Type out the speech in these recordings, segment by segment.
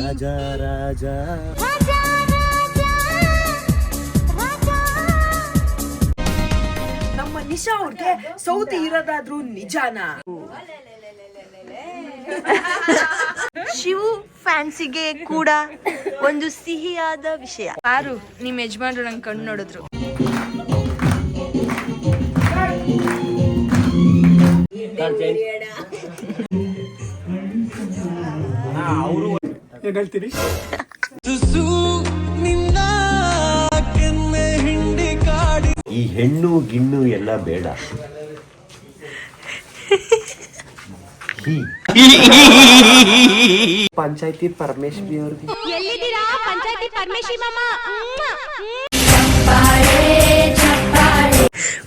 ರಾಜ ರಾಜ. ನಮ್ಮ ನಿಶಾ ಅವ್ರಿಗೆ ಸೌತಿ ಇರೋದಾದ್ರೂ ನಿಜಾನ? ಶಿವು ಫ್ಯಾನ್ಸಿಗೆ ಕೂಡ ಒಂದು ಸಿಹಿಯಾದ ವಿಷಯ. ಯಾರು? ನಿಮ್ ಯಜಮಾನ್ರು ನಂಗೆ ಕಣ್ಣು ನೋಡಿದ್ರು. ಈ ಹೆಣ್ಣು ಗಿಣ್ಣು ಎಲ್ಲ ಬೇಡ. ಹೀ. ಪಂಚಾಯತಿ ಪರಮೇಶ್ವರಿ ಅವ್ರಿಗೆ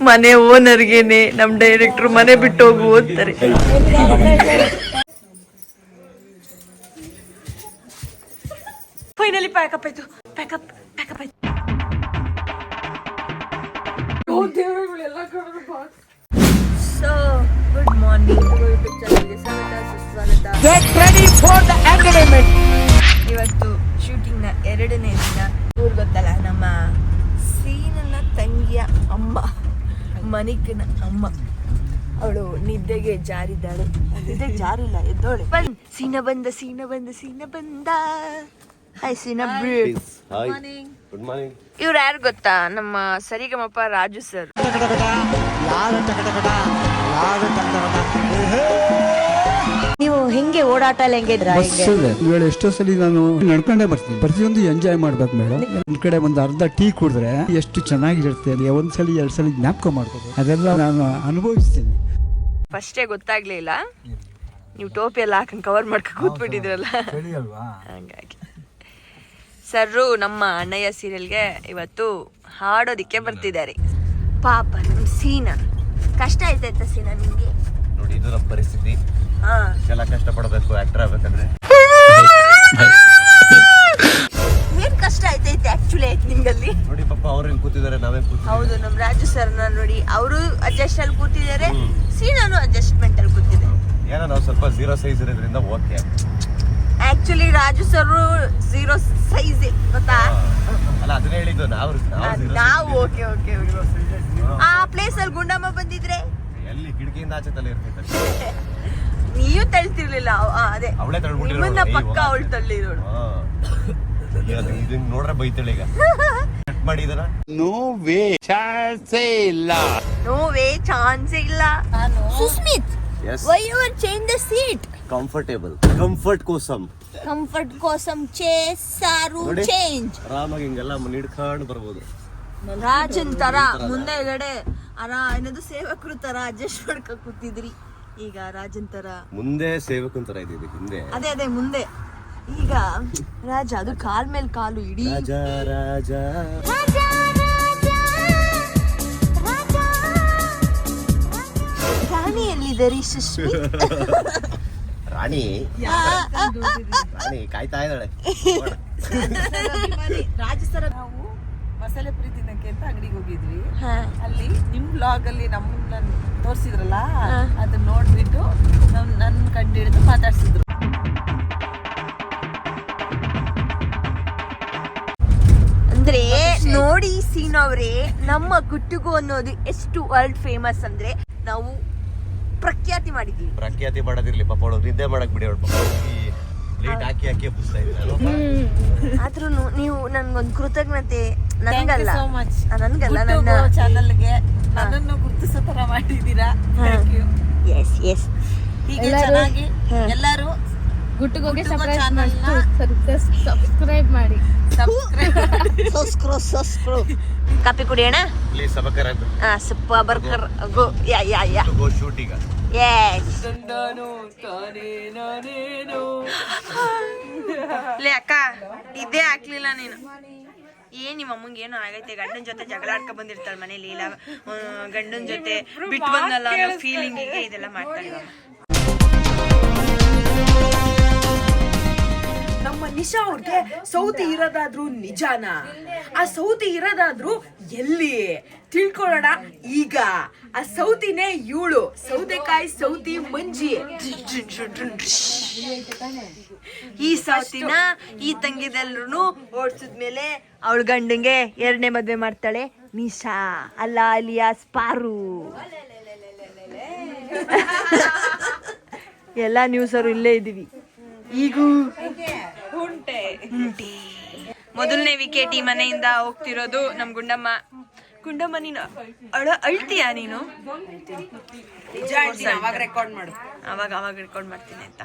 ಮನೆ ಓನರ್ಗೇನೆ ನಮ್ ಡೈರೆಕ್ಟರ್ ಮನೆ ಬಿಟ್ಟು ಹೋಗು ಓದ್ತಾರೆ ಫೈನಲಿ ಪ್ಯಾಕಪ್ ಆಯ್ತು. ಪ್ಯಾಕಪ್ ಪ್ಯಾಕಪ್ ಆಯ್ತು. ಸೊ ಗುಡ್ ಮಾರ್ನಿಂಗ್ ಇವತ್ತು ಶೂಟಿಂಗ್ನ ಎರಡನೇ ದಿನ. ಊರ್ ಗೊತ್ತಲ್ಲ ನಮ್ಮ ಸೀನನ ತಂಗಿಯ ಅಮ್ಮ ಮನಿಕನ ಅಮ್ಮ. ಅವಳು ನಿದ್ದೆಗೆ ಜಾರಿದ್ದಾಳೆ. ನಿದ್ದೆಗೆ ಜಾರಿಲ್ಲ ಎದ್ದೋಳೆ. ಸೀನ ಬಂದ ಸೀನ ಬಂದ ಸೀನ ಬಂದ. Hi Seena hi good morning ಇವ್ರು ಯಾರು ಗೊತ್ತಾ? ನಮ್ಮ ಸರಿಗಮಪ್ಪ ರಾಜು ಸರ್ ನೀವು ಹೆಂಗೆ ಓಡಾಟ ಎಲ್ಲ ಹೆಂಗೆ ಇವಳು ಎಷ್ಟೋ ಸಲ ನಾನು ನಡ್ಕೊಂಡೇ ಬರ್ತೀನಿ. ಪ್ರತಿಯೊಂದು ಎಂಜಾಯ್ ಮಾಡ್ಬೇಕು ಮೇಡಮ್ ಒಂದ್ ಕಡೆ ಒಂದು ಅರ್ಧ ಟೀ ಕುಡಿದ್ರೆ ಎಷ್ಟು ಚೆನ್ನಾಗಿರುತ್ತೆ ಅಲ್ಲಿ ಒಂದ್ಸಲ ಎರಡ್ ಸಲ ಜ್ಞಾಪಕ ಮಾಡ್ಕೋಬೇಕು ಅದೆಲ್ಲ ನಾನು ಅನುಭವಿಸ್ತೀನಿ. ಫಸ್ಟೇ ಗೊತ್ತಾಗ್ಲಿಲ್ಲ ನೀವು ಟೋಪಿ ಎಲ್ಲ ಹಾಕೊಂಡು ಕವರ್ ಮಾಡ್ಕೊಂಡು ಕೂತ್ಬಿಟ್ಟಿದ್ರಲ್ಲ. ಹಂಗಾಗಿ ಸರ್ರು ನಮ್ಮ ಅಣ್ಣಯ್ಯ ಸೀರಿಯಲ್ಗೆ ಇವತ್ತು ಹಾಡೋದಿಕ್ಕೆ ಬರ್ತಿದ್ದಾರೆ. ಪಾಪ ನಮ್ ಸೀನ. ಕಷ್ಟ ಆಯ್ತಾಯ್ತಾ ಸೀನ ನಿಮಗೆ? ನೋಡಿ ಇದು ನಮ್ಮ ಪರಿಸ್ಥಿತಿ. ಹಾ. ಎಲ್ಲ ಕಷ್ಟ ಪಡಬೇಕು ಆಕ್ಟರ್ ಆಗ್ಬೇಕಂದ್ರೆ. ಏನ್ ಕಷ್ಟ ಆಯ್ತೈತೆ ಆಕ್ಚುಲಿ ಆಯ್ತು ನಿಮ್ಗಲ್ಲಿ ನೋಡಿ ಪಾಪ ಅವ್ರು ಹೆಂಗ್ ಕೂತಿದ್ದಾರೆ ನಾವೇ ಹೌದು ನಮ್ಮ ರಾಜು ಸರ್ನ ನೋಡಿ ಅವರು ಅಡ್ಜಸ್ಟ್ ಅಲ್ಲಿ ಕೂತಿದ್ದಾರೆ ಸೀನಾನು ಅಡ್ಜಸ್ಟ್ಮೆಂಟ್ ಅಲ್ಲಿ ಕೂತಿದೆ. ಏನೋ ನಾವು ಸ್ವಲ್ಪ ಜೀರೋ ಸೈಜ್ ಇರೋದ್ರಿಂದ okay actually Raju sir zero size ಗೊತ್ತಾ? ಅಲ್ಲ ಅದನ್ನ ಹೇಳಿದ್ದು ನಾವು. ನಾವು ಓಕೆ ಓಕೆ ಆ ಪ್ಲೇಸ್ ಅಲ್ಲಿ ಗುಂಡಮ್ಮ ಬಂದಿದ್ರೆ? ಎಲ್ಲಿ? ಕಿಟಕಿಯಿಂದ ಆಚೆ ತಲೆ ಇರ್ತೈತೆ ನೀವು ತಳ್ತಿರ್ಲಿಲ್ಲ ಅವ್- ಆ, ಅದೇ. ಅವಳೆ ತಳ್ಬಿಟ್ಟಿರೋದು ಪಕ್ಕ. ಅವಳು ತಳ್ಳಿರೋಳು. ಇದನ್ನ ನೋಡ್ರೆ ಬೈತಾಳೆ ಈಗ. ಕಟ್ ಮಾಡಿ ಇಲ್ಲ. ನೋ ವೇ ಚಾನ್ಸ್ ಇಲ್ಲ. Susmith yes why you are change the seat comfortable comfort Kosam comfort ಕೋಸಂ ಚೇಸ್ ಸಾರು ಚೇಂಜ್ ಆರಾಮಾಗಿ ಹಿಂಗೆಲ್ಲ ಹಿಡ್ಕೊಂಡು ಬರ್ಬೋದು. ರಾಜನ್ ತರ ಮುಂದೆಗಡೆ ಅರಾ ಏನದು ಸೇವಕರು ತರ ಅಡ್ಜಸ್ಟ್ ಮಾಡ್ಕ ಕೂತಿದ್ರಿ. ಈಗ ರಾಜನ್ ತರ. ಮುಂದೆ ಸೇವಕನ್ ತರ ಇದೆ ಹಿಂದೆ. ಅದೇ ಅದೇ ಮುಂದೆ. ಈಗ ರಾಜ ಅದು ಕಾಲ್ ಮೇಲೆ ಕಾಲು ಇಡೀ ರಾಜ ರಾಜ. ರಾಣಿ ರೀ ಸುಸ್ಮಿತ್ ರಾಣಿ. ರಾಣಿ ಕಾಯ್ತಾ ಇದ್ದಾಳೆ. ರಾಜಸ್ಥಾನ ನಾವು ಮಸಾಲೆ ಪುರಿ ತಿನ್ನಕ್ಕೆ ಅಂತ ಅಂಗಡಿಗೆ ಹೋಗಿದ್ವಿ. ಹಾ. ಅಲ್ಲಿ ನಿಮ್ ಬ್ಲಾಗ್ ಅಲ್ಲಿ ನಮ್ಮನ್ನ ತೋರಿಸಿದ್ರಲ್ಲ ಅದನ್ನ ನೋಡ್ಬಿಟ್ಟು ನಮ್ ನನ್ ಕಂಡು ಹಿಡಿದು ಮಾತಾಡ್ಸಿದ್ರು. ಅಂದ್ರೆ ನೋಡಿ ಸೀನ್ ಅವ್ರೆ ನಮ್ಮ ಗುಟ್ಟುಗು ಅನ್ನೋದು ಎಷ್ಟು ವರ್ಲ್ಡ್ ಫೇಮಸ್ ಅಂದ್ರೆ ನಾವು ಪ್ರಖ್ಯಾತಿ ಮಾಡಿದೀವಿ ಪ್ರಖ್ಯಾತಿ ಮಾಡೋದಿರ್ಲಿ ಪಾಪ ಅವಳು ನಿದ್ದೆ ಮಾಡಕ್ ಬಿಡಿ ಅವಳು ಪಾಪ. ಲೇಟ್ ಹಾಕಿ ಹಾಕಿ ಎಬ್ಬಿಸ್ತಾ ಇದ್ದಾಳೆ ಆದ್ರೂ ನೀವು ನನ್ಗೊಂದು ಕೃತಜ್ಞತೆ ನನ್ಗಲ್ಲ. ಸೋ ಮಚ್ ಆ, ನನ್ಗಲ್ಲ ನನ್ನ ಚಾನಲ್ಗೆ ನನ್ನನ್ನು ಗುರುತಿಸೋ ತರ ಮಾಡಿದೀರಾ ಥ್ಯಾಂಕ್ ಯು ಎಸ್ ಎಸ್ ಹೀಗೆ ಚೆನ್ನಾಗಿ ಎಲ್ಲರೂ ಗುಟ್ಟುಗೋಗಿ ಗುಟ್ಟುಗೋ ಸಬ್ಸ್ಕ್ರೈಬ್ ಮಾಡಿ. ಕಾಪಿ ಕುಡಿಯೋಣ? ಪ್ಲೀಸ್ ಸಬಕರ ಹಾ ಸಪ್ಪ ಬರ್ಕರ್ ಗೋ. ಯಾ ಯಾ ಯಾ. ಗೋ ಶೂಟ್ ಈಗ. ಎಸ್ ಲೇ ಅಕ್ಕ ಇದೇ ಹಾಕ್ಲಿಲ್ಲ ನೀನು. ಏನ್ ನಿಮ್ಮ ಅಮ್ಮಂಗೆ ಏನೋ ಆಗೈತೆ ಗಂಡನ ಜೊತೆ ಜಗಳ ಆಡ್ಕ ಬಂದಿರ್ತಾಳೆ ಮನೇಲಿ ಇಲ್ಲ ಗಂಡನ ಜೊತೆ ಬಿಟ್ಟು ಬಂದಲ್ಲ ಅನ್ನೋ ಫೀಲಿಂಗಿಗೆ ಇದೆಲ್ಲ ಮಾಡ್ತಾಳೆ ನಿಶಾ ಅವ್ರಿಗೆ ಸೌತಿ ಇರೋದಾದ್ರೂ ನಿಜಾನ? ಆ ಸೌತಿ ಇರೋದಾದ್ರೂ ಎಲ್ಲಿ? ತಿಳ್ಕೊಳ್ಳೋಣ ಈಗ. ಆ ಸೌತಿನೇ ಇವಳು. ಸೌತೆಕಾಯಿ ಸೌತಿ ಮಂಜಿ. ಈ ಸೌತಿನ ಈ ತಂಗಿದೆಲ್ರು ಓಡಿಸಿದ್ಮೇಲೆ ಅವಳ ಗಂಡಂಗೆ ಎರಡನೇ ಮದುವೆ ಮಾಡ್ತಾಳೆ ನಿಶಾ. ಅಲ್ಲ ಅಲಿಯಾಸ್ ಪಾರು. ಎಲ್ಲ ನ್ಯೂಸರು ಇಲ್ಲೇ ಇದೀವಿ ಈಗೂ ಉಂಟೆ. ಮೊದಲನೇ ವಿಕೆಟ್ ಈ ಮನೆಯಿಂದ ಹೋಗ್ತಿರೋದು ನಮ್ ಗುಂಡಮ್ಮ. ಗುಂಡಮ್ಮ ನೀನು ಅಳ ಅಳ್ತೀಯಾ ನೀನು? ಅವಾಗ ರೆಕಾರ್ಡ್ ಮಾಡು. ಅವಾಗ ಅವಾಗ ರೆಕಾರ್ಡ್ ಮಾಡ್ತೀನಿ ಅಂತ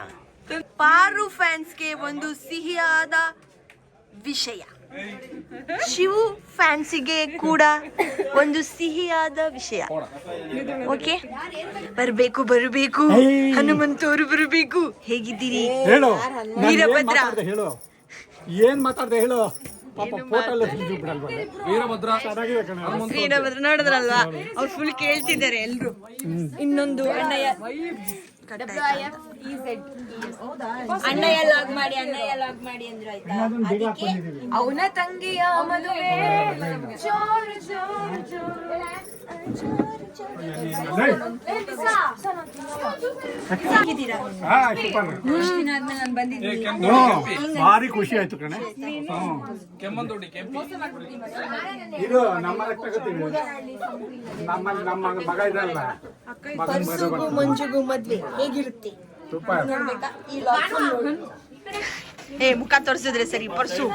ಪಾರು ಫ್ಯಾನ್ಸ್ಗೆ ಒಂದು ಸಿಹಿಯಾದ ವಿಷಯ. ಶಿವು ಫ್ಯಾನ್ಸಿಗೆ ಕೂಡ ಒಂದು ಸಿಹಿಯಾದ ವಿಷಯ. ಓಕೆ? ಬರಬೇಕು ಬರಬೇಕು. ಹನುಮಂತವರು ಬರಬೇಕು. ಹೇಗಿದ್ದೀರಿ? ಹೇಳು. ವೀರಭದ್ರ. ಏನ್ ಮಾತಾಡ್ದೆ ಹೇಳು. ಕಣ. ಶ್ರೀರಾಮದ್ರ ನೋಡಿದ್ರಲ್ವಾ? ಅವ್ರು ಫುಲ್ ಕೇಳ್ತಿದ್ದಾರೆ ಎಲ್ರು. ಇನ್ನೊಂದು ಅಣ್ಣಯ್ಯ. ಅಣ್ಣಯ್ಯ ಲಾಗ್ ಮಾಡಿ ಅಣ್ಣಯ್ಯ ಲಾಗ್ ಮಾಡಿ ಅಂದ್ರು ಆಯ್ತಾ? ಅದಕ್ಕೆ ಅವನ ತಂಗಿಯ ಮದುವೆ. ಜೋರು ಜೋರು ಜೋರು. ಹಾ ಸೂಪರ್ ಭಾರಿ ಖುಷಿ ಆಯ್ತು ಕಣೆ. ಇದು ನಮ್ಮ ನಮ್ಮ ನಮ್ಮ ಮಗ ಇದಲ್ಲ. ಮಂಜುಗೂ ಮದ್ವೆ. ಹೇಗಿರುತ್ತೆ? ಸೂಪರ್. ಏ ಮುಖ ತೋರಿಸಿದ್ರೆ ಸರಿ ಪರ್ಸು.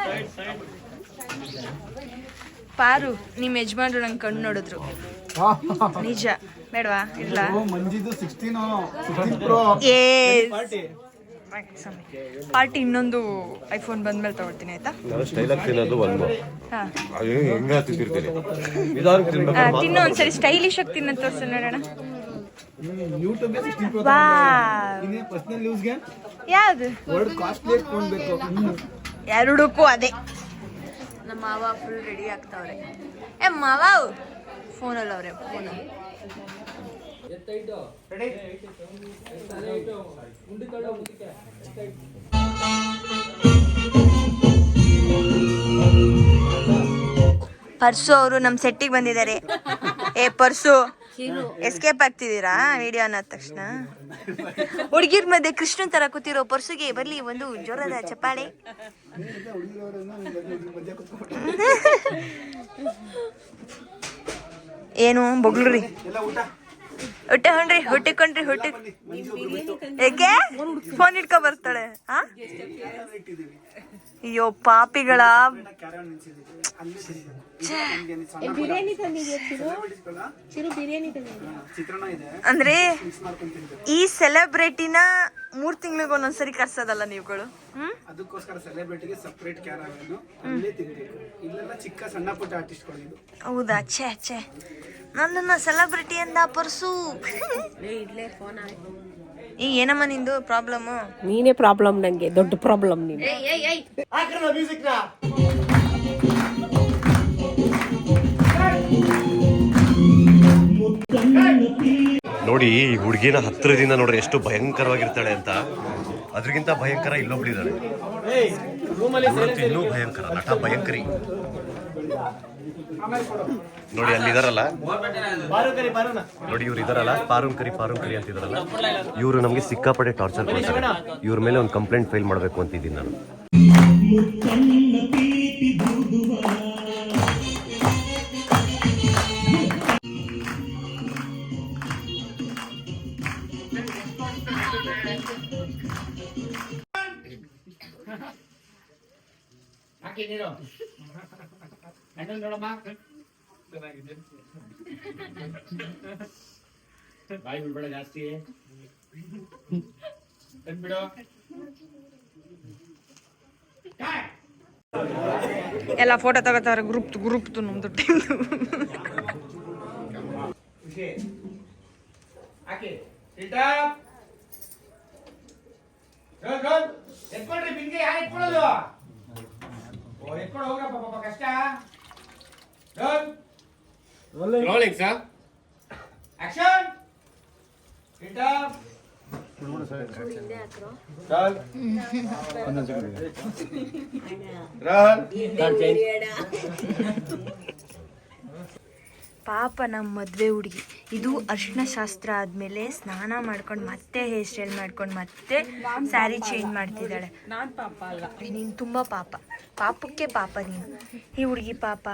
ಪಾರು ನಿಮ್ ಯಜಮಾನ್ರು ನಂಗೆ ಕಣ್ಣು ನೋಡಿದ್ರು. ನಿಜ. ಬೇಡವಾ? ಇಲ್ಲ. ಪಾರ್ಟಿ ಇನ್ನೊಂದು ಐಫೋನ್ ಬಂದ್ಮೇಲೆ ತಗೊಳ್ತೀನಿ ಆಯ್ತಾ? ತಿನ್ನೋ ಒಂದ್ಸರಿ ಸ್ಟೈಲಿಶ್ ಆಗಿ ತಿನ್ನ ತೋರಿಸೋಣ ನೋಡೋಣ ಯಾವ್ದು? ಎರಡಕ್ಕೂ ಅದೇ. ನಮ್ಮ ಮಾವ ಫುಲ್ ರೆಡಿ ಆಗ್ತಾವ್ರೆ. ಏ ಮಾವ ಫೋನಲ್ಲಿ ಅವ್ರೆ ಫೋನಲ್ಲಿ ಪರ್ಸು ಅವರು ನಮ್ಮ ಸೆಟ್ಟಿಗೆ ಬಂದಿದ್ದಾರೆ ಏ ಪರ್ಸು ಎಸ್ಕೇಪ್ ಆಗ್ತಿದ್ದೀರಾ ವಿಡಿಯೋ ಅನ್ನೋದ ತಕ್ಷಣ ಹುಡುಗಿರ್ ಮಧ್ಯೆ ಕೃಷ್ಣನ್ ತರ ಕೂತಿರೋ ಪರ್ಸುಗೆ ಬರ್ಲಿ ಒಂದು ಜೋರದ ಚಪ್ಪಾಳೆ ಏನು ಬೊಗ್ಳ್ರಿ ಹೊಟ್ಟೆ ಹೊಂಡ್ರಿ ಹುಟ್ಟಿಕೊಂಡ್ರಿ ಹುಟ್ಟಿ ಏಕೆ? ಫೋನ್ ಇಟ್ಕೊ ಬರ್ತಾಳೆ ಆ? ಅಯ್ಯೋ ಪಾಪಿಗಳ. ಛೆ. ಅಂದ್ರೆ ಈ ಸೆಲೆಬ್ರಿಟಿನ ಮೂರ್ ತಿಂಗಳಿಗೆ ಒಂದೊಂದ್ಸರಿ ಕರ್ಸೋದಲ್ಲ ನೀವುಗಳು? ಅದಕ್ಕೋಸ್ಕರ ಸೆಲೆಬ್ರಿಟಿಗೆ ಸಪ್ರೇಟ್ ಕ್ಯಾರವೇನು ಅಲ್ಲೇ ತಿನ್ಬೇಕು. ಇಲ್ಲೆಲ್ಲ ಚಿಕ್ಕ ಸಣ್ಣ ಪುಟ್ಟ ಆರ್ಟಿಸ್ಟ್ಗಳಿದು ಹೌದಾ? ಛೇ ಛೇ. ನನ್ನನ್ನ ಸೆಲೆಬ್ರಿಟಿ ಅಂದ ಪರ್ಸು. ಈ ಏನಮ್ಮ ನಿಂದು ಪ್ರಾಬ್ಲಮ್ ನೀನೇ ಪ್ರಾಬ್ಲಮ್ ನಂಗೆ ದೊಡ್ಡ ಪ್ರಾಬ್ಲಮ್ ನೀನು. ನೋಡಿ ಈ ಹುಡುಗಿನ ಹತ್ತಿರದಿಂದ ನೋಡ್ರಿ ಎಷ್ಟು ಭಯಂಕರವಾಗಿರ್ತಾಳೆ ಅಂತ. ಅದ್ರಿಗಿಂತ ಭಯಂಕರ ಇಲ್ಲೊಬ್ಳಿದಾಳೆ ಇವ್ಳಂತೂ ಇನ್ನೂ ಭಯಂಕರ ನಟ ಭಯಂಕರಿ. ನೋಡಿ ಅಲ್ಲಿ ಇದಾರಲ್ಲ. ನೋಡಿ ಇವ್ರು ಇದಾರಲ್ಲ. ಪಾರುನ್ ಕರಿ ಪಾರುಂ ಕರಿ ಅಂತ ಇದಾರಲ್ಲ. ಇವರು ನಮಗೆ ಸಿಕ್ಕಾಪಟ್ಟೆ ಟಾರ್ಚರ್ ಕೊಡ್ತಾರೆ. ಇವ್ರ ಮೇಲೆ ಒಂದು ಕಂಪ್ಲೇಂಟ್ ಫೈಲ್ ಮಾಡಬೇಕು ಅಂತಿದ್ದೀನಿ ನಾನು. ಬಾಯಿ ಬಿಡ್ಬೇಡ ಜಾಸ್ತಿ. ಬಿಡು ಎಲ್ಲ ಫೋಟೋ ತಗೋತಾರೆ ಗ್ರೂಪ್ ಗ್ರೂಪ್ ನಮ್ದು ಟೀಮ್ ಎತ್ಕೊಳ್ರಿ ಬಿಂಗೆ ಯಾರು ಎತ್ಕೊಳ್ಳೋದು. ಓ ಎತ್ಕೊಂಡು ಹೋಗ್ರಪ್ಪ ಪಾಪ ಕಷ್ಟ. ರೋಲಿಂಗ್ ಸರ್ ಆಕ್ಷನ್ ಪಾಪ ನಮ್ಮ ಮದುವೆ ಹುಡುಗಿ. ಇದು ಅರ್ಶಿನ ಶಾಸ್ತ್ರ ಆದಮೇಲೆ ಸ್ನಾನ ಮಾಡ್ಕೊಂಡು ಮತ್ತೆ ಹೇರ್ ಸ್ಟೈಲ್ ಮಾಡ್ಕೊಂಡು ಮತ್ತೆ ಸ್ಯಾರಿ ಚೇಂಜ್ ಮಾಡ್ತಿದ್ದಾಳೆ. ನಾನ್ ಪಾಪ ಅಲ್ಲ. ನೀನು ತುಂಬ ಪಾಪ. ಪಾಪಕ್ಕೆ ಪಾಪ ನೀನು. ಈ ಹುಡುಗಿ ಪಾಪ.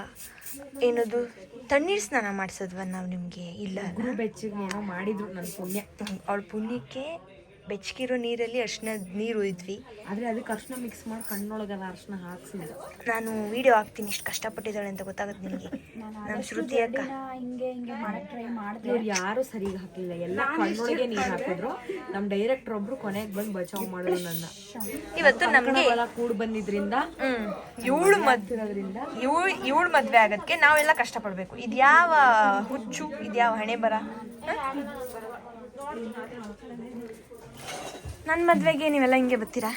ಏನದು? ತಣ್ಣೀರು ಸ್ನಾನ ಮಾಡಿಸೋದ್ವ ನಾವು ನಿಮಗೆ? ಇಲ್ಲ ಬೆಚ್ಚಗೆ ಏನೋ ಮಾಡಿದ್ರು ನನ್ನ ಪುಣ್ಯ. ಅವಳ ಪುಣ್ಯಕ್ಕೆ ಬೆಚ್ಚಗಿರೋ ನೀರಲ್ಲಿ ಅರ್ಶಿನ ನೀರು ಉಯ್ದ್ವಿ. ಆದ್ರೆ ಅದಕ್ಕೆ ಅರ್ಶನ ಮಿಕ್ಸ್ ಮಾಡಿ ಕಣ್ಣೊಳಗೆಲ್ಲ ಅರ್ಶನ ಹಾಕ್ಸಿದ್ರು. ನಾನು ವಿಡಿಯೋ ಹಾಕ್ತೀನಿ ಇಷ್ಟು ಕಷ್ಟಪಟ್ಟಿದ್ದಾಳೆ ಅಂತ ಗೊತ್ತಾಗುತ್ತೆ ನಿಮಗೆ ನಮ್ಮ ಶ್ರುತಿ ಅಕ್ಕ. ಇವ್ರು ಯಾರು ಸರಿಗೆ ಹಾಕಿಲ್ಲ ಎಲ್ಲ ಕಣ್ಣೊಳಗೆ ನೀರು ಹಾಕಿದ್ರು. ನಮ್ ಡೈರೆಕ್ಟರ್ ಒಬ್ರು ಕೊನೆಗೆ ಬಂದು ಬಚಾವ್ ಮಾಡಿದ್ರು ನನ್ನ. ಇವತ್ತು ನಮಗೆ ಕೂಡ್ ಬಂದಿದ್ರಿಂದ ಏಳು ಇವಳು ಏಳು ಇವಳು ಇವಳು ಮದ್ವೆ ಆಗೋದಕ್ಕೆ ನಾವೆಲ್ಲ ಕಷ್ಟಪಡ್ಬೇಕು. ಇದ್ಯಾವ ಹುಚ್ಚು ಇದ್ಯಾವ ಹಣೆ ಬರ? ನನ್ನ ಮದ್ವೆಗೆ ನೀವೆಲ್ಲ ಹಿಂಗೆ ಬರ್ತೀರಾ?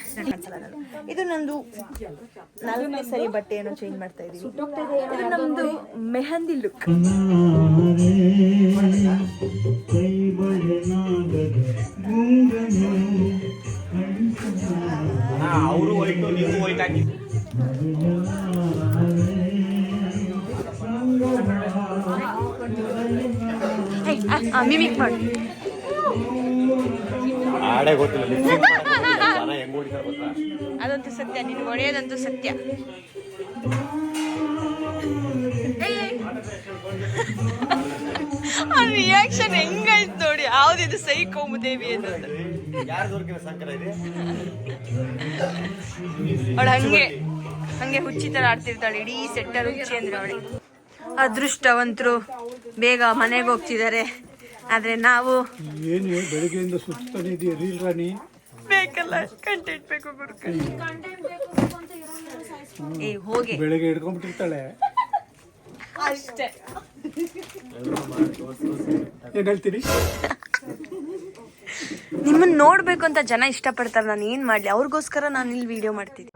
ಇದು ನಂದು ನಾಲ್ಕನೇ ಸರಿ ಬಟ್ಟೆ ಏನೋ ಚೇಂಜ್ ಮಾಡ್ತಾ ಇದೀವಿ ಇದು ನಮ್ದು ಮೆಹಂದಿ ಲುಕ್ ಅವರು ವೈಟು ನೀವು ವೈಟ್ ಹಾಕಿ ಮಿಮಿಕ್ ಮಾಡಿ. ಸತ್ಯ ನೀನು ಹೊಡೆಯೋದಂತೂ ಸತ್ಯ. ಆ ರಿಯಾಕ್ಷನ್ ಹೆಂಗಾಯ್ತು ನೋಡಿ. ಯಾವ್ದಿದು ಸೈ ಕೋಮುದೇವಿ ಅನ್ನೋದು ಯಾರು ದೊರಕಿನ ಸಂಕರ ಇದೆ? ಅವಳು ಹಂಗೆ ಹಂಗೆ ಹುಚ್ಚಿ ತರ ಆಡ್ತಿರ್ತಾಳೆ. ಇಡೀ ಸೆಟ್ಟರ್ ಹುಚ್ಚಿ ಅಂದ್ರೆ ಅವಳಿ. ಅದೃಷ್ಟವಂತರು ಬೇಗ ಮನೆಗೆ ಹೋಗ್ತಿದ್ದಾರೆ. ಆದ್ರೆ ನಾವು ಏನು ಬೆಳಿಗ್ಗೆಯಿಂದ ಸುತ್ತಾನೆ ಇದೆಯಾ ರೀಲ್ ರಾಣಿ. ಬೇಕಲ್ಲ ಕಂಟೆಂಟ್ ಬೇಕು ಗುರುಕ ಏ ಹೋಗಿ. ಬೆಳಗ್ಗೆ ಹಿಡ್ಕೊಂಡ್ಬಿಟ್ಟಿರ್ತಾಳೆ. ಅಷ್ಟೇ. ಏನ್ ಹೇಳ್ತೀರಿ ನಿಮ್ಮನ್ನ ನೋಡ್ಬೇಕು ಅಂತ ಜನ ಇಷ್ಟಪಡ್ತಾರೆ ನಾನು ಏನ್ ಮಾಡ್ಲಿ? ಅವ್ರಿಗೋಸ್ಕರ ನಾನು ಇಲ್ಲಿ ವಿಡಿಯೋ ಮಾಡ್ತಿದ್ದೆ.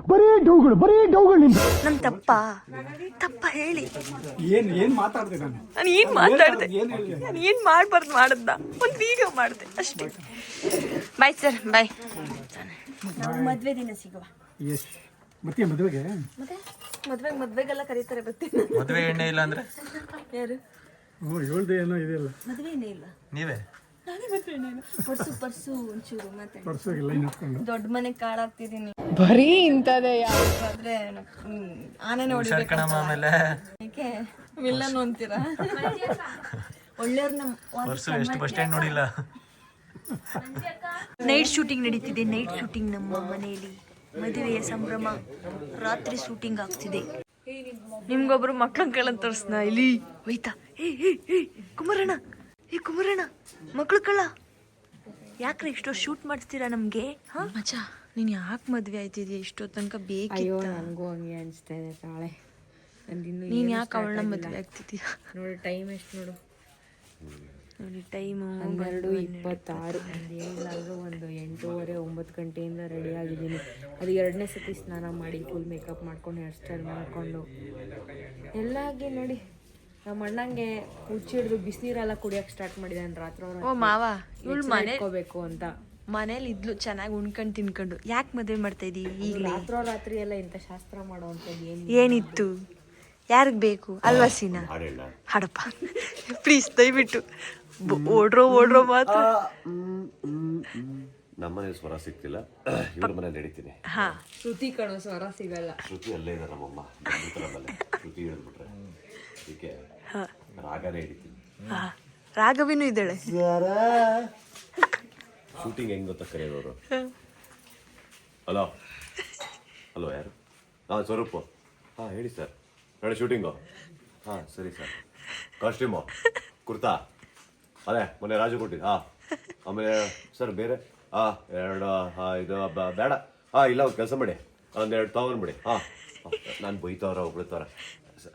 ನಮ್ ತಪ್ಪ. ತಪ್ಪ ಹೇಳಿ. ಏನ್ ಏನ್ ಮಾತಾಡ್ದೆ ನಾನು? ನಾನು ಏನ್ ಮಾತಾಡ್ದೆ? ನಾನು ಏನ್ ಮಾಡ್ಬಾರ್ದು ಮಾಡದ್ನ? ಒಂದ್ ವಿಡಿಯೋ ಮಾಡ್ದೆ ಅಷ್ಟೇ. ಬಾಯ್ ಸರ್ ಬಾಯ್ ಮದ್ವೆ ದಿನ ಸಿಗುವ. ಎಸ್ ಮತ್ತೆ ಮದುವೆಗೆ? ಮತ್ತೆ? ಮದ್ವೆಗೆ ಮದ್ವೆಗೆಲ್ಲ ಕರೀತಾರೆ ಬರ್ತೀನಿ ಮದುವೆ ಎಣ್ಣೆ ಇಲ್ಲ ಅಂದ್ರೆ? ಯಾರು? ಹ್ಞೂ ಹೇಳ್ದೆ ಏನೋ ಇದೆಯಲ್ಲ. ಮದ್ವೆನೇ ಇಲ್ಲ. ನೀವೇ? ನಾನೇ ಮದ್ವೆ ಪರ್ಸು ಪರ್ಸು ಒಂಚೂರು ಮಾತಾಡಿ ಪರ್ಸೋಗಿ ಲೈನ್ ಹಾಕೊಂಡು ದೊಡ್ಡ ಮನೆಗೆ ಕಾಡಾಗ್ತಿದೀನಿ ಬರೀ ಇಂಥದೇ ಆದ್ರೆ ಆನೆನೇ ಹೊಡಿಬೇಕು ಆಮೇಲೆ. ಯಾಕೆ ವಿಲ್ಲನ್ ಅಂತೀರಾ? ಒಳ್ಳೆಯವ್ರನ್ನ ಪರ್ಸು ಎಷ್ಟು ಬಸ್ ಸ್ಟ್ಯಾಂಡ್ ನೋಡಿಲ್ಲ. ನೈಟ್ ಶೂಟಿಂಗ್ ನಡೀತಿದೆ ನೈಟ್ ಶೂಟಿಂಗ್ ನಮ್ಮ ಮನೆಯಲ್ಲಿ. ಮದುವೆಯ ಸಂಭ್ರಮ ರಾತ್ರಿ ಶೂಟಿಂಗ್ ಆಗ್ತಿದೆ. ನಿಮ್ಗೊಬ್ರು ಮಕ್ಕಳ ಕೇಳಂತ ತೋರಿಸ್ನ ಇಲ್ಲಿ ಹೋಯ್ತಾ? ಏ ಕುಮಾರಣ್ಣ. ಏ ಕುಮಾರಣ್ಣ ಮಕ್ಳು ಕಳ್ಳ. ಯಾಕ್ರೆ ಇಷ್ಟೋ ಶೂಟ್ ಮಾಡಿಸ್ತೀರಾ ನಮ್ಗೆ ಹಾ? ಮಚ್ಚ ನೀನ್ ಯಾಕೆ ಮದ್ವೆ ಆಯ್ತಿದ್ಯಾ? ಇಷ್ಟೋ ತನಕ ಬೇಕಿತ್ತು. ನನಗೂ ಹಂಗೆ ಅನಿಸ್ತಾ ಇದೆ ತಾಳೆ. ನಂದಿನ್ನು ನೀನ್ ಯಾಕೆ ಅವಳನ್ನ ಮದ್ವೆ ಆಗ್ತಿದ್ಯಾ? ನೋಡಿ ಟೈಮ್ ಎಷ್ಟು ನೋಡು. ನೋಡಿ ಟೈಮು ಹನ್ನೆರಡು ಇಪ್ಪತ್ತಾರು. ಏನಿಲ್ಲ ಒಂದು ಎಂಟೂವರೆ ಒಂಬತ್ತು ಗಂಟೆಯಿಂದ ರೆಡಿ ಆಗಿದ್ದೀನಿ. ಅದು ಎರಡನೇ ಸತಿ ಸ್ನಾನ ಮಾಡಿ ಫುಲ್ ಮೇಕಪ್ ಮಾಡ್ಕೊಂಡು ಹೇರ್ ಸ್ಟೈಲ್ ಮಾಡಿಕೊಂಡು. ಎಲ್ಲ ಆಗಿ ನೋಡಿ. ನಮ್ಮ ಅಣ್ಣಂಗೆ ಹುಚ್ಚಿಡ್ದು ಬಿಸಿನೀರೆಲ್ಲ ಕುಡಿಯಕ್ಕೆ ಸ್ಟಾರ್ಟ್ ಮಾಡಿದಾನೆ ರಾತ್ರಿ ಓ ಮಾವ ಇವಳು ಮನೆ ಇಟ್ಕೋಬೇಕು ಅಂತ. ಮನೇಲಿ ಇದ್ಲು ಚೆನ್ನಾಗಿ ಉಣ್ಕೊಂಡು ತಿನ್ಕೊಂಡು. ಯಾಕೆ ಮದುವೆ ಮಾಡ್ತಾ ಇದೀವಿ ಈಗಲೇ? ರಾತ್ರೋ ರಾತ್ರಿ ಎಲ್ಲ ಇಂಥ ಶಾಸ್ತ್ರ ಮಾಡುವಂಥದ್ದು ಏನು ಏನಿತ್ತು? ಯಾರಿಗ್ ಬೇಕು? ಅಲ್ವಾ ಸೀನಾ ಹಡಪ್ಪ. ಹಾಡಪ್ಪ ಪ್ಲೀಸ್ ದಯವಿಟ್ಟು ಓಡ್ರೋ ಓಡ್ರೋ ಮಾತ್ರ. ನಮ್ಮನೆ ಸ್ವರ ಸಿಗ್ತಿಲ್ಲ ಇವ್ರ ಮನೆ ನಡೀತೀನಿ. ಹಾ. ಶ್ರುತಿ ಕಣೋ ಸ್ವರ ಸಿಗಲ್ಲ. ಶ್ರುತಿ ಅಲ್ಲೇ ಇದೆ ನಮ್ಮಮ್ಮ. ಶ್ರುತಿ ಹೇಳ್ಬಿಟ್ರೆ. ಅದಕ್ಕೆ ರಾಗನೇ ಹಿಡಿತೀನಿ ಹಾ. ರಾಘವಿನೂ ಇದ್ದಾಳೆ. ಶೂಟಿಂಗ್ ಹೆಂಗ್ ಗೊತ್ತಾ ಕರೆಯೋರು ಹಲೋ ಹಲೋ ಯಾರು? ಹಾಂ ಸ್ವರೂಪ. ಹಾಂ ಹೇಳಿ ಸರ್ ನಾಳೆ ಶೂಟಿಂಗು ಹಾಂ ಸರಿ ಸರ್ ಕಾಸ್ಟ್ಯೂಮು ಕುರ್ತಾ? ಅದೇ ಮೊನ್ನೆ ರಾಜು ಕೊಟ್ಟಿದ್ದು. ಹಾಂ. ಆಮೇಲೆ ಸರ್ ಬೇರೆ? ಹಾಂ ಎರಡು ಹಾಂ ಇದು ಬ- ಬೇಡ. ಹಾಂ ಇಲ್ಲ ಕೆಲಸ ಮಾಡಿ. ಒಂದು ಎರಡು ತಗೊಂಡ್ಬಿಡಿ ಹಾಂ. ನಾನು ಬೈತವ್ರ ಒಬ್ಳತಾರ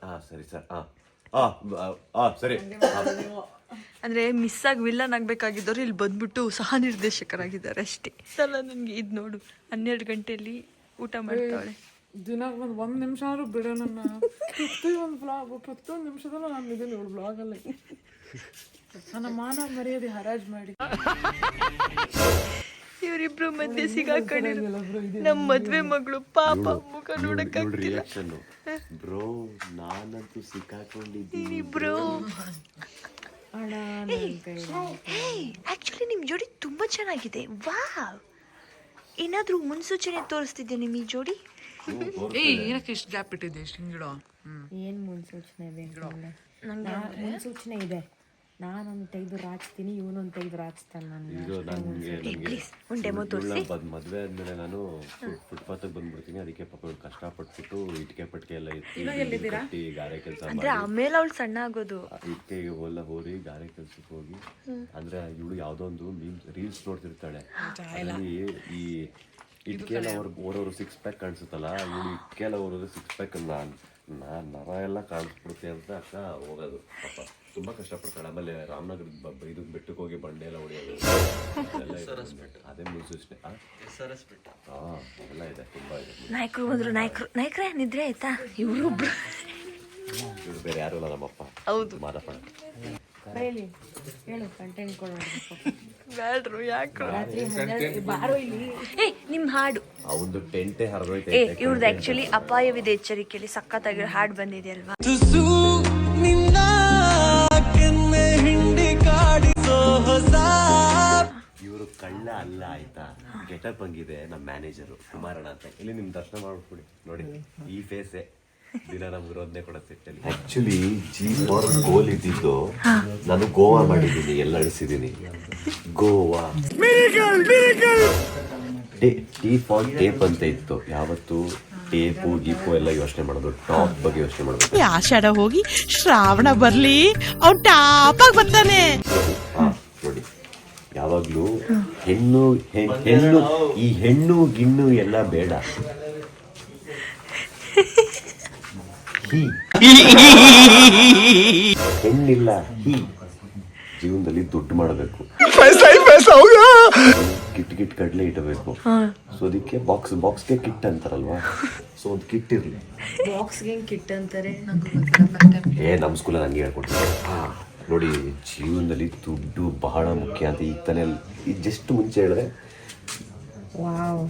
ಹಾಂ ಸರಿ ಸರ್ ಹಾಂ. ಹಾಂ ಆ ಸರಿ. ಅಂದ್ರೆ ಮಿಸ್ ಆಗಿ ವಿಲ್ಲನ್ ಆಗ್ಬೇಕಾಗಿದ್ದವ್ರು ಇಲ್ಲಿ ಬಂದ್ಬಿಟ್ಟು ಸಹ ನಿರ್ದೇಶಕರಾಗಿದ್ದಾರೆ ಅಷ್ಟೇ ಸಲ ನನ್ಗೆ ಇದು ನೋಡು ಹನ್ನೆರಡು ಗಂಟೆಯಲ್ಲಿ ಊಟ ಮಾಡ್ತಾಳೆ ದಿನ ಒಂದು ಒಂದು ನಿಮಿಷ ಆದ್ರೂ ಬಿಡೋ ನನ್ನ. ಪ್ರತಿಯೊಂದು ಬ್ಲಾಗ್ ಪ್ರತಿಯೊಂದು ನಿಮಿಷದಲ್ಲೂ ನಾನು ಇದೀನಿ ಇವಳು ಬ್ಲಾಗಲ್ಲಿ ನನ್ನ ಮಾನ ಮರ್ಯಾದೆ ಹರಾಜ್ ಮಾಡಿ. ಇವರಿಬ್ರು ಮಧ್ಯೆ ಸಿಗಾಕೊಂಡಿರು ನಮ್ಮ ಮದ್ವೆ ಮಗಳು ಪಾಪ ಮುಖ ನೋಡಕ್ಕಾಗ್ತಿಲ್ಲ ಬ್ರೋ ನಾನಂತೂ ಸಿಕ್ಕಾಕೊಂಡಿದ್ದೀನಿ ಬ್ರೋ. ಅಣ್ಣ ಆಕ್ಚುಲಿ ನಿಮ್ಮ ಜೋಡಿ ತುಂಬಾ ಚೆನ್ನಾಗಿದೆ. ವಾವ್. ಏನಾದ್ರೂ ಮುನ್ಸೂಚನೆ ತೋರಿಸ್ತಿದ್ದೆ ನಿಮ್ಮ ಈ ಜೋಡಿ? ಏಯ್ ಏನಕ್ಕೆ ಇಷ್ಟು ಗ್ಯಾಪ್ ಇಟ್ಟಿದ್ದೆ ಇಷ್ಟು ಹಿಂಗಿಡೋ? ಏನ್ ಮುನ್ಸೂಚನೆ ಬೇಕು ಮುನ್ಸೂಚನೆ ಇದೆ. ನಾನೊಂದು ತೆಗೆದು ರಾಚ್ತೀನಿ ಇವನೊಂದು ತೆಗೆದು ರಾಚ್ತಾನೆ ನಾನು. ಇದು ನನಗೆ ಬಂದು ಮದುವೆ ಆದ್ಮೇಲೆ ನಾನು ಫುಟ್ಪಾತಿಗೆ ಬಂದ್ಬಿಡ್ತೀನಿ ಅದಕ್ಕೆ ಪಾಪ ಕಷ್ಟ ಕಷ್ಟಪಟ್ಬಿಟ್ಟು ಇಟ್ಕೆ ಪಟ್ಕೆ ಎಲ್ಲ ಎತ್ತಿ ಗಾರೆ ಕೆಲಸ ಅಂದ್ರೆ ಆಮೇಲೆ ಅವಳು ಸಣ್ಣ ಆಗೋದು. ಇಟ್ಕೆಗೆ ಎಲ್ಲ ಹೋರಿ ಗಾರೆ ಕೆಲ್ಸಕ್ಕೆ ಹೋಗಿ. ಅಂದ್ರೆ ಇವಳು ಯಾವುದೋ ಒಂದು ರೀಲ್ಸ್ ನೋಡ್ತಿರ್ತಾಳೆ. ಅಲ್ಲಿ ಈ ಇಟ್ಕೆಲ್ಲ ಅವ್ರ ಓರೋರು ಸಿಕ್ಸ್ ಪ್ಯಾಕ್ ಕಾಣಿಸುತ್ತಲ್ಲ ಇವಳು ಇಟ್ಕೆಲ್ಲ ಓರೋದು ಸಿಕ್ಸ್ ಪ್ಯಾಕ್ ಅಲ್ಲ ನಾ ನರ ಎಲ್ಲ ಕಾಣಿಸ್ಬಿಡುತ್ತೆ ಅಂತ ಅಕ್ಕ ಹೋಗೋದು ಪಾಪ. ತುಂಬಾ ಕಷ್ಟಪಡ್ತಾಳೆ ಆಮೇಲೆ ರಾಮನಗರದ ಬ- ಇದು ಬೆಟ್ಟಕ್ಕೆ ಹೋಗಿ ಬಂಡೆ ಎಲ್ಲ ಹೊಡೆಯೋದು. ಅದೇ ಮುನ್ಸೂಚನೆ? ಹಾ ಎಲ್ಲ ಇದೆ. ತುಂಬಾ ಇದೆ. ನಾಯಕರು ಬಂದ್ರು ನಾಯಕರು. ನಾಯಕರೇ ನಿದ್ರೆ ಆಯ್ತಾ? ಇವರು ಒಬ್ರು. ಇವಳು ಬೇರೆ ಯಾರು ಇಲ್ಲ ನಮ್ಮಪ್ಪ. ಹೌದು. ಮಾದಪ್ಪ. ಹೇಳಿ ಕಂಟೆಂಟ್ ಬ್ಯಾಡ್ರು ಯಾಕೆ ಏ ನಿಮ್ಮ ಹಾಡು. ಅವಂದು ಟೆಂಟೇ ಹರಿದೋಯ್ತು ಏ ಇವ್ರದ್ದು ಆಕ್ಚುಲಿ ಅಪಾಯವಿದೆ ಎಚ್ಚರಿಕೆಯಲ್ಲಿ. ಸಖತ್ತಾಗಿ ಹಾಡು ಬಂದಿದೆ ಅಲ್ವಾ ಕಳ್ಳ ಅಲ್ಲ ಆಯ್ತಾ? ಗೆಟಪ್ ಹಂಗಿದೆ ನಮ್ಮ ಮ್ಯಾನೇಜರು. ಕುಮಾರಣ್ಣ ಅಂತ. ಇಲ್ಲಿ ನಿಮ್ ದರ್ಶನ ಮಾಡ್ಬಿಡಿ. ನೋಡಿ ಈ ಫೇಸೆ ದಿನ ನಮ್ಗೆ ರೋದನೆ ಕೊಡೋ ಸೆಟ್ಟಲ್ಲಿ. ಆಕ್ಚುಲಿ ಜಿ ಫಾರ್ ಗೋಲ್ ಇದ್ದಿದ್ದು ನಾನು ಗೋವಾ ಮಾಡಿದ್ದೀನಿ ಎಲ್ಲ ಅಳಿಸಿದ್ದೀನಿ? ಗೋವಾ. ಟಿ ಫಾರ್ ಟೇಪ್ ಅಂತ ಇತ್ತು. ಯಾವತ್ತು ಟೇಪು ಗೀಪು ಎಲ್ಲ ಯೋಚನೆ ಮಾಡೋದು ಟಾಪ್ ಬಗ್ಗೆ ಯೋಚನೆ ಮಾಡೋದು. ಆಷಾಢ ಹೋಗಿ ಶ್ರಾವಣ ಬರ್ಲಿ ಟಾಪ್ ಆಗಿ ಬರ್ತಾನೆ. ಯಾವಾಗ್ಲೂ ಹೆಣ್ಣು ಹೆಣ್ಣು ಈ ಹೆಣ್ಣು ಗಿಣ್ಣು ಎಲ್ಲ ಬೇಡ. ಹಿ. ಹೆಣ್ಣಿಲ್ಲ ಹಿ. ಜೀವನದಲ್ಲಿ ದುಡ್ಡು ಮಾಡಬೇಕು. ಕಿಟ್ ಕಿಟ್ ಕಡಲೆ ಇಡಬೇಕು. ಸೊ ಅದಕ್ಕೆ ಬಾಕ್ಸ್ ಬಾಕ್ಸ್ಗೆ ಕಿಟ್ ಅಂತಾರಲ್ವಾ? ಸೊ ಒಂದು ಕಿಟ್ ಇರ್ಲಿ ಬಾಕ್ಸ್ಗೆ ಕಿಟ್ ಅಂತಾರೆ? ಏ ನಮ್ಮ ಸ್ಕೂಲಲ್ಲಿ ಹಂಗೆ ಹೇಳ್ಕೊಡ್ತಾರೆ ನೋಡಿ ಜೀವನದಲ್ಲಿ ದುಡ್ಡು ಬಹಳ ಮುಖ್ಯ ಅಂತ ಈಗ ತಾನೇ ಈಗ ಜಸ್ಟ್ ಮುಂಚೆ ಹೇಳಿದ್ರೆ ವಾವ್.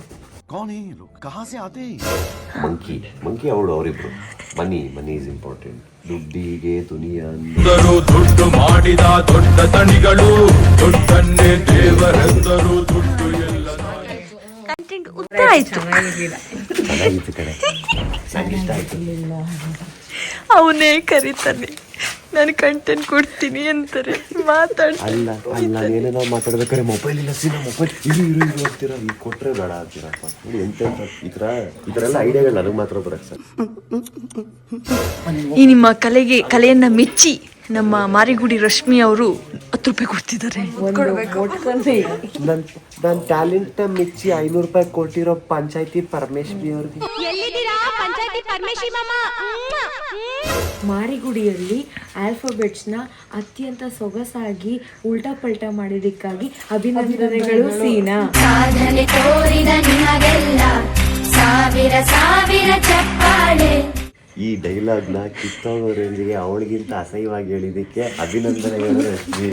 ಮಂಕಿ ಮಂಕಿ ಅವಳು ಅವರಿಬ್ರು. ಮನಿ ಮನಿ ಇಸ್ ಇಂಪಾರ್ಟೆಂಟ್ ದುಡ್ಡಿಗೆ ದುನಿಯಾ ದುಡ್ಡು ಮಾಡಿದ ದೊಡ್ಡ ತಣಿಗಳು. ದುಡ್ಡನ್ನೇ ದೇವರೆಂದರು ದುಡ್ಡು ಎಲ್ಲ ಕಂಟೆಂಟ್ ಉತ್ತರ ಆಯ್ತು. ಚೆನ್ನಾಗಿತ್ತು ಕಡೆ ನಂಗೆ ಇಷ್ಟ ಆಯ್ತು. ಅವನೇ ಕರೀತಾನೆ. ನಾನು ಕಂಟೆಂಟ್ ಕೊಡ್ತೀನಿ ಅಂತಾರೆ. ಮಾತಾಡ್ತಾರೆ ಅಲ್ಲ ಅಲ್ಲ ನಾನು ಏನೇನೋ ಮಾತಾಡ್ಬೇಕಾದ್ರೆ ಮೊಬೈಲ್ ಇಲ್ಲ ಸಿನ ಮೊಬೈಲ್ ಇದು ಇರು ಇರು ಅಂತೀರ? ಈಗ ಕೊಟ್ಟರೆ ಬೇಡ ಅಂತೀರಪ್ಪ ನೋಡಿ ಎಂತ ಎಂತ ಈ ಥರ ಈ ಥರ ಎಲ್ಲ ಐಡಿಯಾಗಳು ನನಗೆ ಮಾತ್ರ ಬರಕ್ಕೆ ಸರ್ ಈ ನಿಮ್ಮ ಕಲೆಗೆ ಕಲೆಯನ್ನ ಮೆಚ್ಚಿ. ನಮ್ಮ ಮಾರಿಗುಡಿ ರಶ್ಮಿ ಅವರು ಹತ್ತು ರೂಪಾಯಿ ಕೊಡ್ತಿದ್ದಾರೆ. ನನ್ನ ನನ್ನ ಟ್ಯಾಲೆಂಟ್ ಮೆಚ್ಚಿ ಐನೂರು ರೂಪಾಯಿ ಕೊಟ್ಟಿರೋ ಪಂಚಾಯತಿ ಪರಮೇಶ್ವರಿ ಅವ್ರಿಗೆ. ಮಾರಿಗುಡಿಯಲ್ಲಿ ಆಲ್ಫಾಬೆಟ್ಸ್ನ ಅತ್ಯಂತ ಸೊಗಸಾಗಿ ಉಲ್ಟಾ ಪಲ್ಟಾ ಮಾಡಿದ್ದಕ್ಕಾಗಿ ಅಭಿನಂದನೆಗಳು. ಸೀನಾ. ಸಾಧನೆ ತೋರಿದ ನಿಮಗೆಲ್ಲ. ಸಾವಿರ ಸಾವಿರ ಚಪ್ಪಾಳೆ. ಈ ಡೈಲಾಗ್ನ ಕಿತ್ತೋಗೋ ರೇಂಜ್ಗೆ ಅವಳಿಗಿಂತ ಅಸಹ್ಯವಾಗಿ ಹೇಳಿದ್ದಕ್ಕೆ ಅಭಿನಂದನೆಗಳು ರಶ್ಮಿ.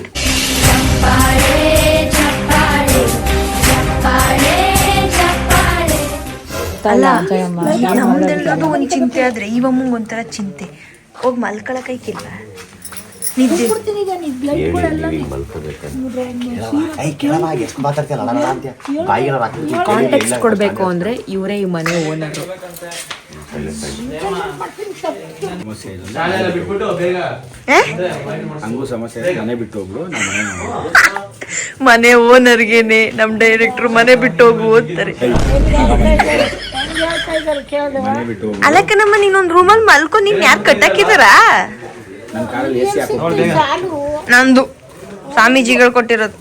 ಅಲ್ಲ ನಮ್ದೆಲ್ಲದು ಒಂದು ಚಿಂತೆ ಆದ್ರೆ ಇವಮ್ಮಂಗೆ ಒಂಥರ ಚಿಂತೆ. ಹೋಗಿ ಮಲ್ಕೊಳಕೈಕಿಲ್ಲ. ಕಾಂಟೆಕ್ಸ್ಟ್ ಕೊಡಬೇಕು ಅಂದ್ರೆ ಇವರೇ ಈ ಮನೆ ಓನರು. ಹಂಗೂ ಸಮಸ್ಯೆ ಮನೆ ಓನರ್ಗೇನೆ ನಮ್ ಡೈರೆಕ್ಟರ್ ಮನೆ ಬಿಟ್ಟು ಹೋಗು ಓದ್ತಾರೆ ಅಲ್ಲಕ್ಕ ನಮ್ಮ ನೀನೊಂದ್ ರೂಮಲ್ಲಿ ಮಲ್ಕೊ ನೀನ್ ಯಾರು ಕಟ್ಟಾಕಿದಾರಾ? ನಂದು. ಸ್ವಾಮೀಜಿಗಳು ಕೊಟ್ಟಿರೋದು.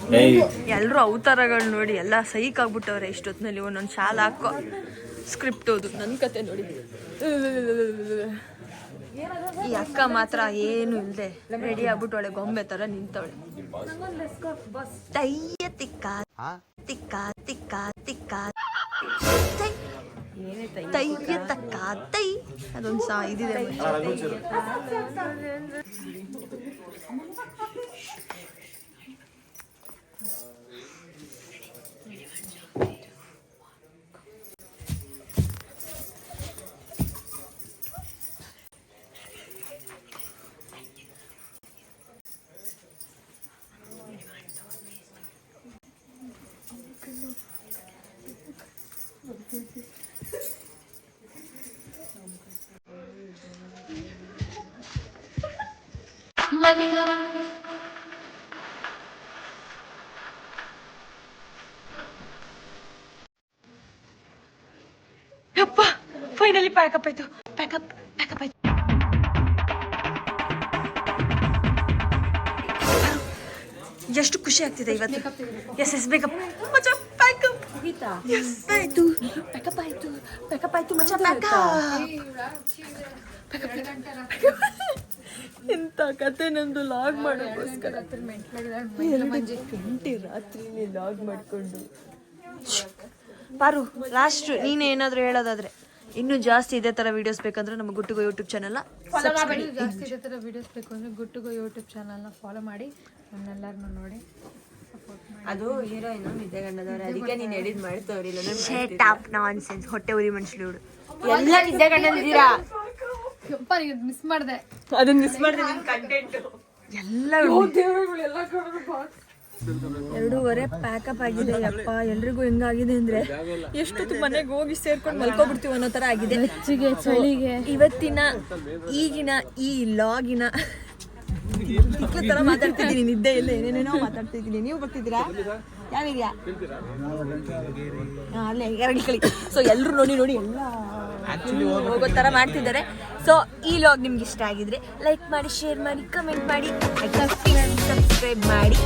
ಎಲ್ಲರೂ ಅವತಾರಗಳು ನೋಡಿ ಎಲ್ಲ ಸೈಕ್ ಆಗ್ಬಿಟ್ಟವ್ರೆ ಇಷ್ಟೊತ್ತಿನಲ್ಲಿ ಒಂದೊಂದು ಶಾಲ ಹಾಕೋ ಸ್ಕ್ರಿಪ್ಟ್ ಓದು. ನನ್ನ ಕತೆ ನೋಡಿ. ಈ ಅಕ್ಕ ಮಾತ್ರ ಏನು ಇಲ್ಲದೆ ರೆಡಿ ಆಗ್ಬಿಟ್ಟವಳೆ, ಗೊಂಬೆ ತರ ನಿಂತವಳೆ. ತಯ್ಯ ತಿಕ್ಕ ತಿಕ್ಕ ತಿಕ್ಕ ತಿಕ್ಕ. ತಯ್ಯ ತಕ್ಕ ತೈ ಅದೊಂದು ಸಾ ಇದಿದೆ. ಅಪ್ಪ ಫೈನಲಿ ಪ್ಯಾಕಪ್ ಆಯ್ತು. ಪ್ಯಾಕಪ್ ಪ್ಯಾಕಪ್ ಆಯ್ತು. ಎಷ್ಟು ಖುಷಿ ಆಗ್ತಿದೆ ಇವತ್ತು. ಎಸ್ ಎಸ್ ಬೇಕಪ್ ಮಚ್ಚ ಪ್ಯಾಕಪ್ ಎಸ್ ಆಯ್ತು. ಪ್ಯಾಕಪ್ ಆಯ್ತು. ಪ್ಯಾಕಪ್ ಆಯ್ತು ಮಚ್ಚ ಪ್ಯಾಕಪ್ ಎಂತ ಕತೆ ನಂದು ಲಾಗ್ ಮಾಡೋಕ್ಕೋಸ್ಕರ. ಎರಡು ಗಂಟೆ ಲಾಗ್ ಮಾಡಿಕೊಂಡು. ಪಾರು ಲಾಸ್ಟ್ ನೀನು ಏನಾದರೂ ಹೇಳೋದಾದ್ರೆ ಇನ್ನೂ ಜಾಸ್ತಿ ಇದೇ ಥರ ವಿಡಿಯೋಸ್ ಬೇಕಂದ್ರೆ ನಮ್ಮ ಗುಟ್ಟುಗೋ ಯೂಟ್ಯೂಬ್ ಚಾನಲ್ನ ಜಾಸ್ತಿ ಇದೇ ಥರ ವಿಡಿಯೋಸ್ ಬೇಕು ಅಂದರೆ ಗುಟ್ಟುಗೋ ಯೂಟ್ಯೂಬ್ ಚಾನಲ್ನ ಫಾಲೋ ಮಾಡಿ. ನಮ್ಮೆಲ್ಲರನ್ನೂ ನೋಡಿ. ಅದು ಹೀರೋಯಿನ್ ನಿದ್ದೆ ಗಂಡದವ್ರೆ ಅದಕ್ಕೆ ನೀನು ಎಡಿಟ್ ಮಾಡ್ತವ್ರಿಲ್ಲ ಶೇಟ್ ನಾನ್ ಸೆನ್ಸ್ ಹೊಟ್ಟೆ ಉರಿ ಮನುಷ್ಯಳು. ಎಲ್ಲ ಗಂಡಂದಿದ್ದೀರಾ ಮಿಸ್ ಮಾಡಿದೆ. ಅದನ್ನ ಮಿಸ್ ಮಾಡಿದೆ ನಿಮ್ಮ ಕಂಟೆಂಟ್ ಎಲ್ಲ ಎರಡೂವರೆ ಪ್ಯಾಕಪ್ ಆಗಿದೆ ಯಪ್ಪ ಎಲ್ರಿಗೂ ಹೆಂಗಾಗಿದೆ ಅಂದ್ರೆ? ಎಷ್ಟೊತ್ತು ಮನೆಗೆ ಹೋಗಿ ಸೇರ್ಕೊಂಡು ಮಲ್ಕೊಬಿಡ್ತೀವಿ ಅನ್ನೋ ತರ ಆಗಿದೆ. ಚಳಿಗೆ. ಇವತ್ತಿನ ಈಗಿನ ಈ ಲಾಗಿನ ಮಕ್ಕಳ ತರ ಮಾತಾಡ್ತಿದ್ದೀನಿ ನಿದ್ದೆ ಇಲ್ಲ ಏನೇನೇನೋ ಮಾತಾಡ್ತಿದ್ದೀನಿ. ನೀವು ಬರ್ತಿದ್ದೀರಾ? ಯಾರಿದ್ಯಾ ಅಲ್ಲೇ ಎರಡು ಕಳಿ. ಸೊ ಎಲ್ಲರೂ ನೋಡಿ ನೋಡಿ ಎಲ್ಲ ಹೋಗೋ ಥರ ಮಾಡ್ತಿದ್ದಾರೆ. ಸೊ ಈ ಲಾಗ್ ನಿಮ್ಗೆ ಇಷ್ಟ ಆಗಿದ್ರೆ ಲೈಕ್ ಮಾಡಿ ಶೇರ್ ಮಾಡಿ ಕಮೆಂಟ್ ಮಾಡಿ. ಸಬ್ಸ್ಕ್ರೈಬ್ ಮಾಡಿ.